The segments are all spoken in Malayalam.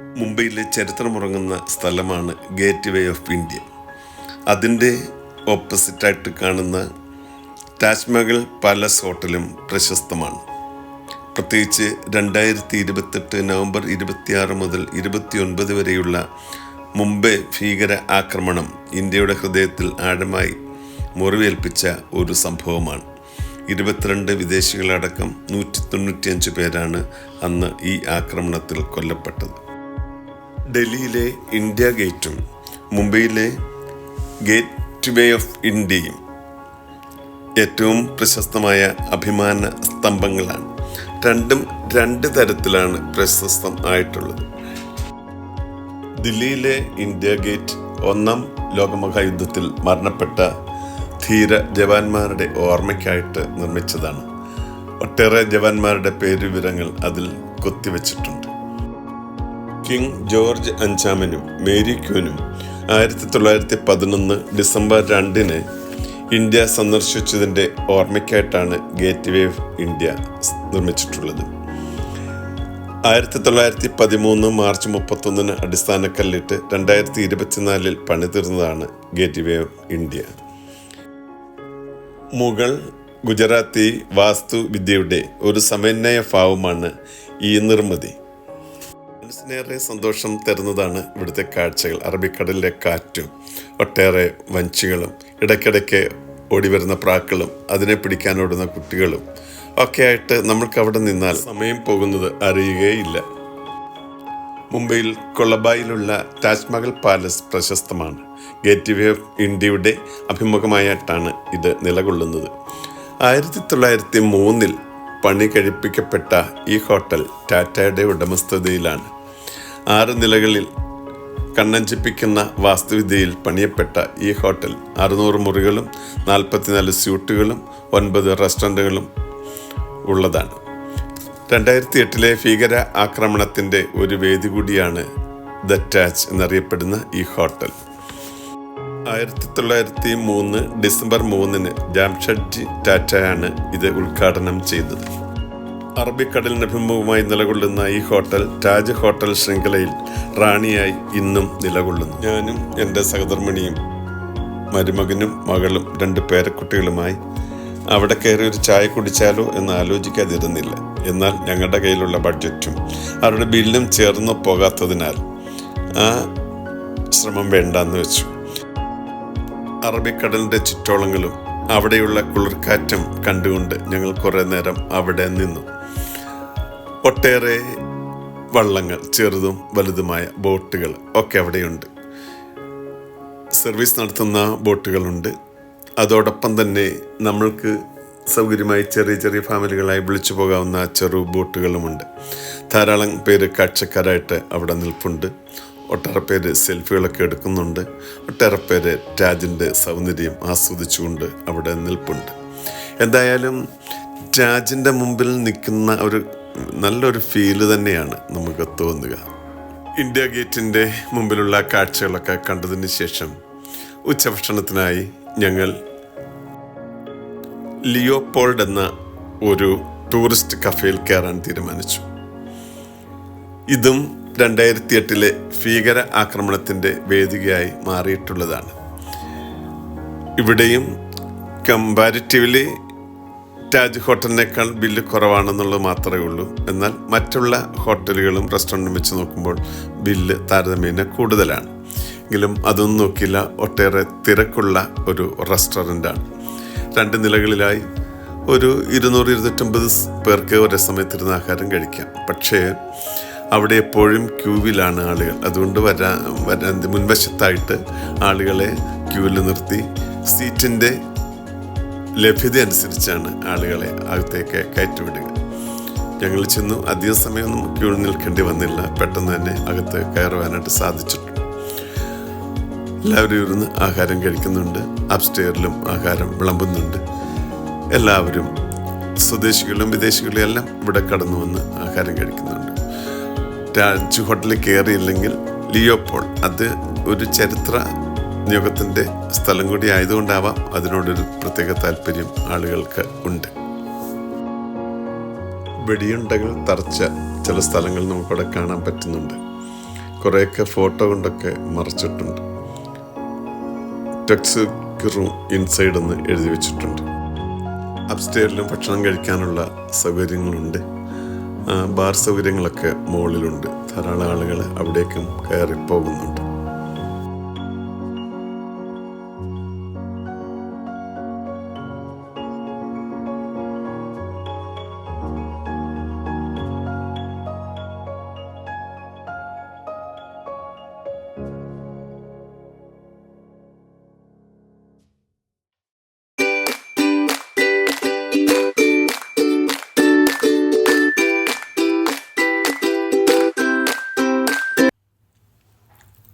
മുംബൈയിലെ ചരിത്രമുറങ്ങുന്ന സ്ഥലമാണ് ഗേറ്റ് വേ ഓഫ് ഇന്ത്യ. അതിന്റെ ഓപ്പോസിറ്റായിട്ട് കാണുന്ന താജ്മഹൽ പാലസ് ഹോട്ടലും പ്രശസ്തമാണ്. പ്രത്യേകിച്ച് രണ്ടായിരത്തി ഇരുപത്തെട്ട് നവംബർ ഇരുപത്തിയാറ് മുതൽ ഇരുപത്തിയൊൻപത് വരെയുള്ള മുംബൈ ഭീകര ആക്രമണം ഇന്ത്യയുടെ ഹൃദയത്തിൽ ആഴമായി മുറിവേൽപ്പിച്ച ഒരു സംഭവമാണ്. ഇരുപത്തിരണ്ട് വിദേശികളടക്കം നൂറ്റി തൊണ്ണൂറ്റിയഞ്ച് പേരാണ് അന്ന് ഈ ആക്രമണത്തിൽ കൊല്ലപ്പെട്ടത്. ഡൽഹിയിലെ ഇന്ത്യ ഗേറ്റും മുംബൈയിലെ ഗേറ്റ് വേ ഓഫ് ഇന്ത്യയും ഏറ്റവും പ്രശസ്തമായ അഭിമാന സ്തംഭങ്ങളാണ്. രണ്ടും രണ്ട് തരത്തിലാണ് പ്രശസ്തം ആയിട്ടുള്ളത്. ദില്ലിയിലെ ഇന്ത്യ ഗേറ്റ് ഒന്നാം ലോകമഹായുദ്ധത്തിൽ മരണപ്പെട്ട ധീര ജവാന്മാരുടെ ഓർമ്മയ്ക്കായിട്ട് നിർമ്മിച്ചതാണ്. ഒട്ടേറെ ജവാന്മാരുടെ പേരുവിവരങ്ങൾ അതിൽ കൊത്തിവെച്ചിട്ടുണ്ട്. കിങ് ജോർജ് അഞ്ചാമനും മേരി ക്യൂനും ആയിരത്തി തൊള്ളായിരത്തി പതിനൊന്ന് ഡിസംബർ രണ്ടിന് ഇന്ത്യ സന്ദർശിച്ചതിന്റെ ഓർമ്മയ്ക്കായിട്ടാണ് ഗേറ്റ് വേ ഓഫ് ഇന്ത്യ നിർമ്മിച്ചിട്ടുള്ളത്. ആയിരത്തി തൊള്ളായിരത്തി പതിമൂന്ന് മാർച്ച് മുപ്പത്തൊന്നിന് അടിസ്ഥാനക്കല്ലിട്ട് രണ്ടായിരത്തി ഇരുപത്തിനാലിൽ പണിതീർന്നതാണ് gateway of India. Mughal Gujarati വാസ്തുവിദ്യയുടെ ഒരു സമന്വയ ഭാവമാണ് ഈ നിർമ്മിതി. മനസ്സിനേറെ സന്തോഷം തരുന്നതാണ് ഇവിടുത്തെ കാഴ്ചകൾ. അറബിക്കടലിലെ കാറ്റും ഒട്ടേറെ വഞ്ചികളും ഇടയ്ക്കിടയ്ക്ക് ഓടിവരുന്ന പ്രാക്കളും അതിനെ പിടിക്കാൻ ഓടുന്ന കുട്ടികളും ഒക്കെ ആയിട്ട് നമ്മൾക്ക് അവിടെ നിന്നാൽ സമയം പോകുന്നത് അറിയുകയില്ല. മുംബൈയിൽ കൊളബായിലുള്ള താജ്മഹൽ പാലസ് പ്രശസ്തമാണ്. ഗേറ്റ് വേ ഓഫ് ഇന്ത്യയുടെ അഭിമുഖമായിട്ടാണ് ഇത് നിലകൊള്ളുന്നത്. ആയിരത്തി തൊള്ളായിരത്തി മൂന്നിൽ പണി കഴിപ്പിക്കപ്പെട്ട ഈ ഹോട്ടൽ ടാറ്റയുടെ ഉടമസ്ഥതയിലാണ്. ആറ് നിലകളിൽ കണ്ണഞ്ചിപ്പിക്കുന്ന വാസ്തുവിദ്യയിൽ പണിയപ്പെട്ട ഈ ഹോട്ടൽ അറുന്നൂറ് മുറികളും നാൽപ്പത്തിനാല് സ്യൂട്ടുകളും ഒൻപത് റെസ്റ്റോറന്റുകളും ഉള്ളതാണ്. രണ്ടായിരത്തി എട്ടിലെ ഭീകര ആക്രമണത്തിന്റെ ഒരു വേദി കൂടിയാണ് ദ ടാച്ച് എന്നറിയപ്പെടുന്ന ഈ ഹോട്ടൽ. ആയിരത്തി തൊള്ളായിരത്തി മൂന്ന് ഡിസംബർ മൂന്നിന് ജാംഷഡ്ജി ടാറ്റയാണ് ഇത് ഉദ്ഘാടനം ചെയ്തത്. അറബിക്കടലിന് അഭിമുഖമായി നിലകൊള്ളുന്ന ഈ ഹോട്ടൽ താജ് ഹോട്ടൽ ശൃംഖലയിൽ റാണിയായി ഇന്നും നിലകൊള്ളുന്നു. ഞാനും എന്റെ സഹധർമ്മിണിയും മരുമകനും മകളും രണ്ട് പേരക്കുട്ടികളുമായി അവിടെ കയറി ഒരു ചായ കുടിച്ചാലോ എന്ന് ആലോചിക്കാതിരുന്നില്ല. എന്നാൽ ഞങ്ങളുടെ കയ്യിലുള്ള ബഡ്ജറ്റും അവരുടെ ബില്ലും ചേർന്ന് പോകാത്തതിനാൽ ആ ശ്രമം വേണ്ടെന്ന് വെച്ചു. അറബിക്കടലിന്റെ ചുറ്റോളങ്ങളും അവിടെയുള്ള കുളിർക്കാറ്റും കണ്ടുകൊണ്ട് ഞങ്ങൾ കുറേ നേരം അവിടെ നിന്നു. ഒട്ടേറെ വള്ളങ്ങൾ ചെറുതും വലുതുമായ ബോട്ടുകൾ ഒക്കെ അവിടെയുണ്ട്. സർവീസ് നടത്തുന്ന ബോട്ടുകളുണ്ട്. അതോടൊപ്പം തന്നെ നമ്മൾക്ക് സൗകര്യമായി ചെറിയ ചെറിയ ഫാമിലികളായി വിളിച്ചു പോകാവുന്ന ചെറു ബോട്ടുകളുമുണ്ട്. ധാരാളം പേര് കാഴ്ചക്കാരായിട്ട് അവിടെ നിൽപ്പുണ്ട്. ഒട്ടേറെ പേര് സെൽഫികളൊക്കെ എടുക്കുന്നുണ്ട്. ഒട്ടേറെ പേര് രാജിന്റെ സൗന്ദര്യം ആസ്വദിച്ചുകൊണ്ട് അവിടെ നിൽപ്പുണ്ട്. എന്തായാലും രാജിന്റെ മുമ്പിൽ നിൽക്കുന്ന ഒരു നല്ലൊരു ഫീൽ തന്നെയാണ് നമുക്ക് തോന്നുക. ഇന്ത്യ ഗേറ്റിന്റെ മുമ്പിലുള്ള കാഴ്ചകളൊക്കെ കണ്ടതിന് ശേഷം ഉച്ചഭക്ഷണത്തിനായി ഞങ്ങൾ ലിയോപോൾഡ് എന്ന ഒരു ടൂറിസ്റ്റ് കഫേയിൽ കയറാൻ തീരുമാനിച്ചു. ഇതും രണ്ടായിരത്തി എട്ടിലെ ഭീകര ആക്രമണത്തിന്റെ വേദികയായി മാറിയിട്ടുള്ളതാണ്. ഇവിടെയും കമ്പാരിറ്റീവ്ലി താജ് ഹോട്ടലിനേക്കാൾ ബില്ല് കുറവാണെന്നുള്ളത് മാത്രമേ ഉള്ളൂ. എന്നാൽ മറ്റുള്ള ഹോട്ടലുകളും റെസ്റ്റോറന്റും വെച്ച് നോക്കുമ്പോൾ ബില്ല് താരതമ്യേന കൂടുതലാണ്. എങ്കിലും അതൊന്നും നോക്കില്ല ഒട്ടേറെ തിരക്കുള്ള ഒരു റെസ്റ്റോറന്റാണ് രണ്ട് നിലകളിലായി ഒരു ഇരുന്നൂറ് ഇരുന്നൂറ്റമ്പത് പേർക്ക് ഒരേ സമയത്തിരുന്ന് ആഹാരം കഴിക്കാം. പക്ഷേ അവിടെ എപ്പോഴും ക്യൂവിലാണ് ആളുകൾ. അതുകൊണ്ട് വരാ വരാൻ മുൻവശത്തായിട്ട് ആളുകളെ ക്യൂവിൽ നിർത്തി സീറ്റിന്റെ ലഭ്യത അനുസരിച്ചാണ് ആളുകളെ അകത്തേക്ക് കയറ്റിവിടുക. ഞങ്ങൾ ചെന്നു അധിക സമയമൊന്നും ക്യൂ നിൽക്കേണ്ടി വന്നില്ല. പെട്ടെന്ന് തന്നെ അകത്ത് കയറുവാനായിട്ട് സാധിച്ചിട്ടുണ്ട്. എല്ലാവരും ഇരുന്ന് ആഹാരം കഴിക്കുന്നുണ്ട്. അപ്സ്റ്റെയറിലും ആഹാരം വിളമ്പുന്നുണ്ട്. എല്ലാവരും സ്വദേശികളും വിദേശികളും എല്ലാം ഇവിടെ കടന്നു വന്ന് ആഹാരം കഴിക്കുന്നുണ്ട്. രാജ് ഹോട്ടലിൽ കയറിയില്ലെങ്കിൽ ലിയോപോൾ അത് ഒരു ചരിത്ര നിയോഗത്തിന്റെ സ്ഥലം കൂടി ആയതുകൊണ്ടാവാം അതിനോടൊരു പ്രത്യേക താല്പര്യം ആളുകൾക്ക് ഉണ്ട്. വെടിയുണ്ടകൾ തറച്ച ചില സ്ഥലങ്ങൾ നമുക്കവിടെ കാണാൻ പറ്റുന്നുണ്ട്. കുറേയൊക്കെ ഫോട്ടോ കൊണ്ടൊക്കെ മറച്ചിട്ടുണ്ട്. ടെക്സ് റൂം ഇൻസൈഡ് എന്ന് എഴുതി വെച്ചിട്ടുണ്ട്. അപ്സ്റ്റേറിലും ഭക്ഷണം കഴിക്കാനുള്ള സൗകര്യങ്ങളുണ്ട്. ബാർ സൗകര്യങ്ങളൊക്കെ മുകളിലുണ്ട് ധാരാളം ആളുകൾ അവിടേക്കും കയറി പോകുന്നുണ്ട്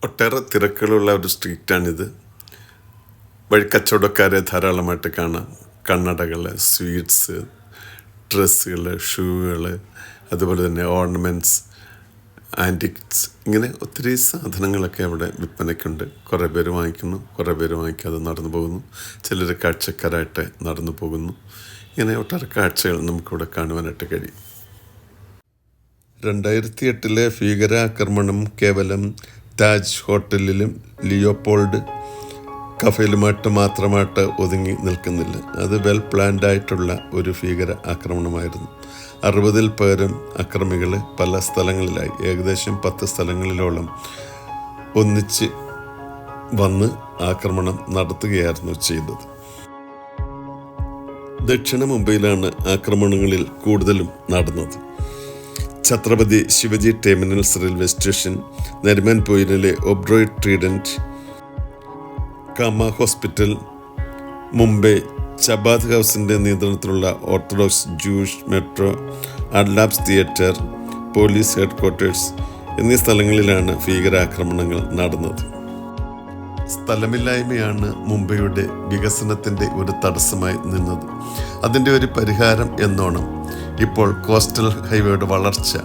ഒട്ടേറെ തിരക്കുകളുള്ള ഒരു സ്ട്രീറ്റാണിത്. വഴിക്കച്ചവടക്കാരെ ധാരാളമായിട്ട് കാണാം. കണ്ണടകൾ സ്വീറ്റ്സ് ഡ്രസ്സുകൾ ഷൂകൾ അതുപോലെ തന്നെ ഓർണമെന്റ്സ് ആന്റിക്സ് ഇങ്ങനെ ഒത്തിരി സാധനങ്ങളൊക്കെ അവിടെ വിൽപ്പനയ്ക്കുണ്ട്. കുറേ പേര് വാങ്ങിക്കുന്നു കുറേ പേര് വാങ്ങിക്കാതെ നടന്നു പോകുന്നു. ചിലർ കാഴ്ചക്കാരായിട്ട് നടന്നു പോകുന്നു. ഇങ്ങനെ ഒട്ടേറെ കാഴ്ചകൾ നമുക്കിവിടെ കാണുവാനായിട്ട് കഴിയും. രണ്ടായിരത്തി എട്ടിലെ ഭീകരാക്രമണം കേവലം താജ് ഹോട്ടലിലും ലിയോപോൾഡ് കഫയിലുമായിട്ട് മാത്രമായിട്ട് ഒതുങ്ങി നിൽക്കുന്നില്ല. അത് വെൽ പ്ലാൻഡ് ആയിട്ടുള്ള ഒരു ഭീകര ആക്രമണമായിരുന്നു. അറുപതിൽ പേരും അക്രമികൾ പല സ്ഥലങ്ങളിലായി. ഏകദേശം പത്ത് സ്ഥലങ്ങളിലോളം ഒന്നിച്ച് വന്ന് ആക്രമണം നടത്തുകയായിരുന്നു ചെയ്തത്. ദക്ഷിണ മുംബൈയിലാണ് ആക്രമണങ്ങളിൽ കൂടുതലും നടന്നത്. Chhatrapati Shivaji terminals railway station Nariman പോയിനിലെ Oberoi Trident Cama hospital Mumbai Chabad ഹൗസിന്റെ നിയന്ത്രണത്തിലുള്ള orthodox Jewish metro Adlabs theatre police headquarters എന്നീ സ്ഥലങ്ങളിലാണ് ഭീകരാക്രമണങ്ങൾ നടന്നത്. സ്ഥലമില്ലായ്മയാണ് മുംബൈയുടെ വികസനത്തിന്റെ ഒരു തടസ്സമായി നിന്നത്. അതിന്റെ ഒരു പരിഹാരം എന്നോണം ഇപ്പോൾ കോസ്റ്റൽ ഹൈവേയുടെ വളർച്ച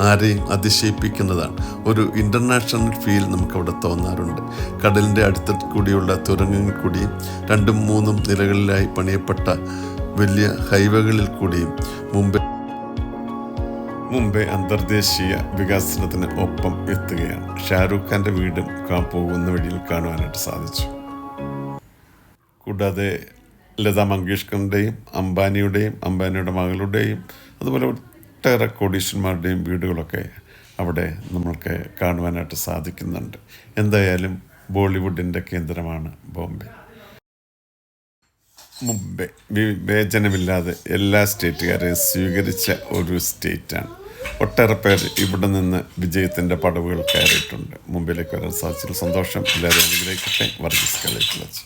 ആരെയും അതിശയിപ്പിക്കുന്നതാണ്. ഒരു ഇന്റർനാഷണൽ ഫീൽ നമുക്കവിടെ തോന്നാറുണ്ട്. കടലിന്റെ അടുത്ത് കൂടിയുള്ള തുരങ്കങ്ങൾ കൂടിയും രണ്ടും മൂന്നും നിലകളിലായി പണിയപ്പെട്ട വലിയ ഹൈവേകളിൽ കൂടിയും മുംബൈ മുംബൈ അന്തർദേശീയ വികസനത്തിന് ഒപ്പം എത്തുകയാണ്. ഷാരൂഖ് ഖാന്റെ വീടും പോകുന്ന വഴിയിൽ കാണുവാനായിട്ട് സാധിച്ചു. കൂടാതെ ലതാ മങ്കേഷ്കറിന്റെയും അംബാനിയുടെയും അംബാനിയുടെ മകളുടെയും അതുപോലെ ഒട്ടേറെ കോടീശ്വന്മാരുടെയും വീടുകളൊക്കെ അവിടെ നമ്മൾക്ക് കാണുവാനായിട്ട് സാധിക്കുന്നുണ്ട്. എന്തായാലും ബോളിവുഡിന്റെ കേന്ദ്രമാണ് ബോംബെ. മുംബൈ. വിവേചനമില്ലാതെ എല്ലാ സ്റ്റേറ്റുകാരെയും സ്വീകരിച്ച ഒരു സ്റ്റേറ്റാണ്. ഒട്ടേറെ പേര് ഇവിടെ നിന്ന് വിജയത്തിന്റെ പടവുകൾ കയറിയിട്ടുണ്ട്. മുംബൈയിലേക്ക് വരാൻ സാധിച്ചതിൽ സന്തോഷം. എല്ലാവരും അനുഗ്രഹിക്കട്ടെ. വർഗീസ് കലയിലേക്ക്